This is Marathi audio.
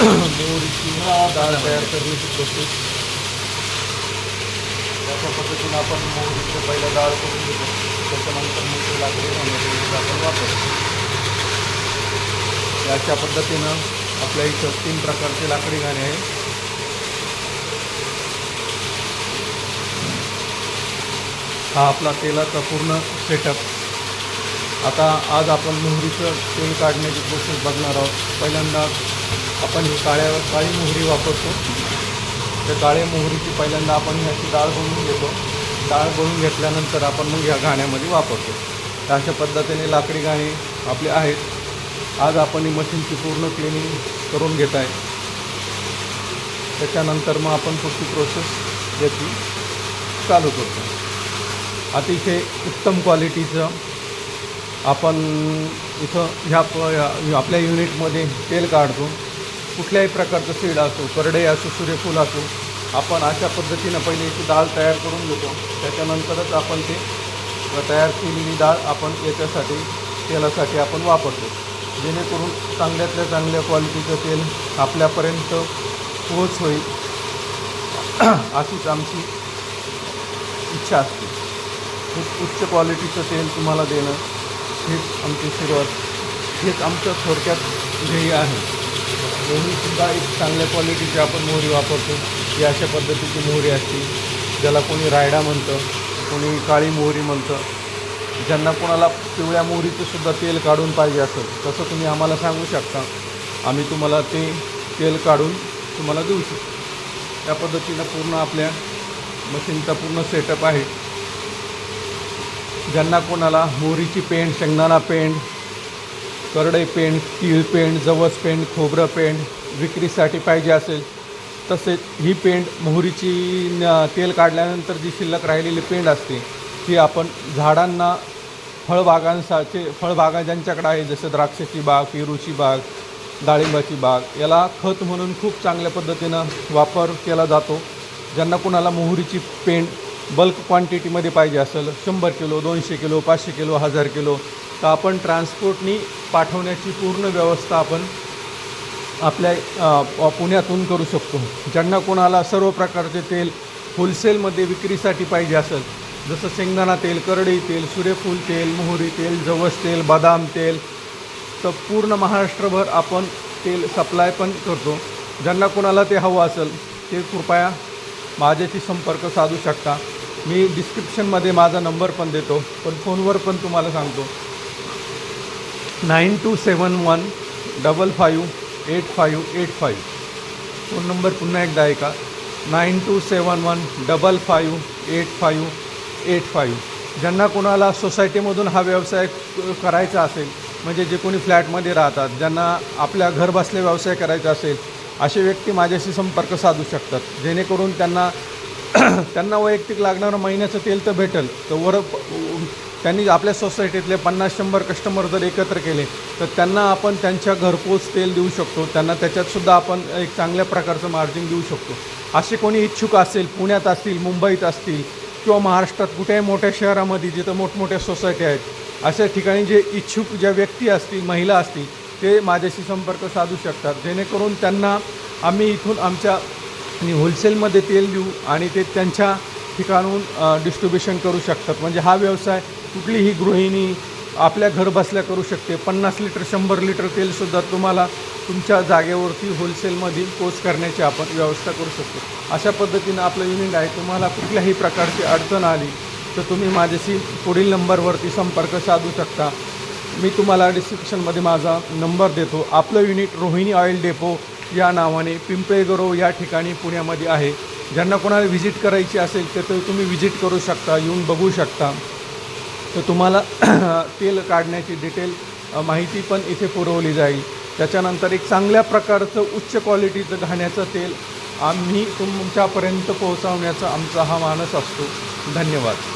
मोहरीची डाळ तयार करण्याची प्रोसेस अशा पद्धतीने आपण मोहरीचं पहिलं डाळ करून घेतो त्याच्यानंतर मग ते लाकडी घालण्यासाठी आपण वापरतो याच्या पद्धतीनं आपल्या इथं तीन प्रकारचे लाकडी घाणे आहे. हा आपला तेलाचा पूर्ण सेटअप आता आज आपण मोहरीचं तेल काढण्याची प्रोसेस बघणार आहोत. पहिल्यांदा आपण ही काळ्या काळी मोहरी वापरतो. त्या काळ्या मोहरीची पहिल्यांदा आपण ह्याची डाळ बनवून घेतो. डाळ बनवून घेतल्यानंतर आपण मग ह्या गाण्यामध्ये वापरतो. तर अशा पद्धतीने लाकडी गाणी आपली आहेत. आज आपण ही मशीनची पूर्ण क्लिनिंग करून घेत आहे. त्याच्यानंतर मग आपण पुढची प्रोसेस याची चालू करतो. अतिशय उत्तम क्वालिटीचं आपण इथं ह्या प ह्या- आपल्या युनिटमध्ये तेल काढतो. कुठल्याही प्रकारचं सीड असो करडे असो सूर्यफूल असो आपण अशा पद्धतीनं पहिले याची डाळ तयार करून घेतो. त्याच्यानंतरच आपण ते तयार केलेली डाळ आपण याच्यासाठी तेलासाठी आपण वापरतो. जेणेकरून चांगल्यातल्या चांगल्या क्वालिटीचं तेल आपल्यापर्यंत पोहोच होईल अशीच आमची इच्छा असते. खूप उच्च क्वालिटीचं तेल तुम्हाला देणं हेच आमची सुरुवात हेच आमचं थोडक्यात ध्येय आहे. मोहरीसुद्धा एक चांगल्या क्वालिटीची आपण मोहरी वापरतो. ही अशा पद्धतीची मोहरी असते. ज्याला कोणी रायडा म्हणतं कोणी काळी मोहरी म्हणतं ज्यांना कोणाला पिवळ्या मोहरीचं सुद्धा तेल काढून पाहिजे असेल तसं तुम्ही आम्हाला सांगू शकता. आम्ही तुम्हाला ते तेल काढून तुम्हाला देऊ शकतो. त्या पद्धतीनं पूर्ण आपल्या मशीनचा पूर्ण सेटअप आहे. ज्यांना कोणाला मोहरीची पेंट शेंगदाणा पेंट करडई पेंट तीळ पेंट जवस पेंट खोबरं पेंट विक्रीसाठी पाहिजे असेल तसेच ही पेंट मोहरीची तेल काढल्यानंतर जी शिल्लक राहिलेली पेंट असते ती आपण झाडांना फळबागांसाचे फळबागा ज्यांच्याकडे आहे जसं द्राक्षाची बाग पेरूची बाग डाळिंबाची बाग याला खत म्हणून खूप चांगल्या पद्धतीनं वापर केला जातो. ज्यांना कुणाला मोहरीची पेंट बल्क क्वांटिटीमध्ये पाहिजे असेल शंभर किलो दोनशे किलो पाचशे किलो हजार किलो तर आपण ट्रान्सपोर्टनी पाठवण्याची पूर्ण व्यवस्था आपण आपल्या पुण्यातून करू शकतो. ज्यांना कोणाला सर्व प्रकारचे तेल होलसेलमध्ये विक्रीसाठी पाहिजे असेल जसं शेंगदाणा तेल करडई तेल सूर्यफूल तेल मोहरी तेल जवस तेल बदाम तेल तर पूर्ण महाराष्ट्रभर आपण तेल सप्लाय पण करतो. ज्यांना कोणाला ते हवं असेल ते कृपया माझ्याशी संपर्क साधू शकता. मी डिस्क्रिप्शनमध्ये माझा नंबर पण देतो पण फोनवर पण तुम्हाला सांगतो. Nine two seven one double five eight five eight five phone number पुन्हा एकदा आहे का nine two seven one double five eight five eight five ज्यांना कोणाला सोसायटीमधून हा व्यवसाय करायचा असेल म्हणजे जे कोणी फ्लॅटमध्ये राहतात ज्यांना आपल्या घर व्यवसाय करायचा असेल असे व्यक्ती माझ्याशी संपर्क साधू शकतात. जेणेकरून त्यांना त्यांना वैयक्तिक लागणारं महिन्याचं तेल तर भेटेल. तर वर त्यांनी आपल्या सोसायटीतले पन्नास शंभर कस्टमर जर एकत्र केले तर त्यांना आपण त्यांच्या घरपोच तेल देऊ शकतो. त्यांना त्याच्यातसुद्धा आपण एक चांगल्या प्रकारचं मार्जिन देऊ शकतो. असे कोणी इच्छुक असेल पुण्यात असतील मुंबईत असतील किंवा महाराष्ट्रात कुठेही मोठ्या शहरामध्ये जिथं मोठमोठ्या सोसायटी आहेत अशा ठिकाणी जे इच्छुक ज्या व्यक्ती असतील महिला असतील ते माझ्याशी संपर्क साधू शकतात. जेणेकरून त्यांना आम्ही इथून आमच्या आणि होलसेलमध्ये तेल देऊ आणि ते त्यांच्या ठिकाणून डिस्ट्रीब्युशन करू शकतात. म्हणजे हा व्यवसाय कुठलीही गृहिणी आपल्या घर बसल्या करू शकते. पन्नास लिटर शंभर लिटर तेलसुद्धा तुम्हाला तुमच्या जागेवरती होलसेलमध्ये पोच करण्याची आपण व्यवस्था करू शकतो. अशा पद्धतीनं आपलं युनिट आहे. तुम्हाला कुठल्याही प्रकारची अडचण आली तर तुम्ही माझ्याशी पुढील नंबरवरती संपर्क साधू शकता. मी तुम्हाला डिस्क्रिप्शनमध्ये माझा नंबर देतो. आपलं युनिट रोहिणी ऑइल डेपो या नावाने पिंपळेगरो या ठिकाणी पुण्यामध्ये आहे. ज्यांना कोणाला व्हिजिट करायची असेल तर तुम्ही व्हिजिट करू शकता येऊन बघू शकता. तर तुम्हाला तेल काढण्याची डिटेल माहिती पण इथे पुरवली जाईल. त्याच्यानंतर एक चांगल्या प्रकारचं उच्च क्वालिटीचं घाण्याचं तेल आम्ही तुमच्यापर्यंत पोहोचवण्याचा आमचा हा मानस असतो. धन्यवाद.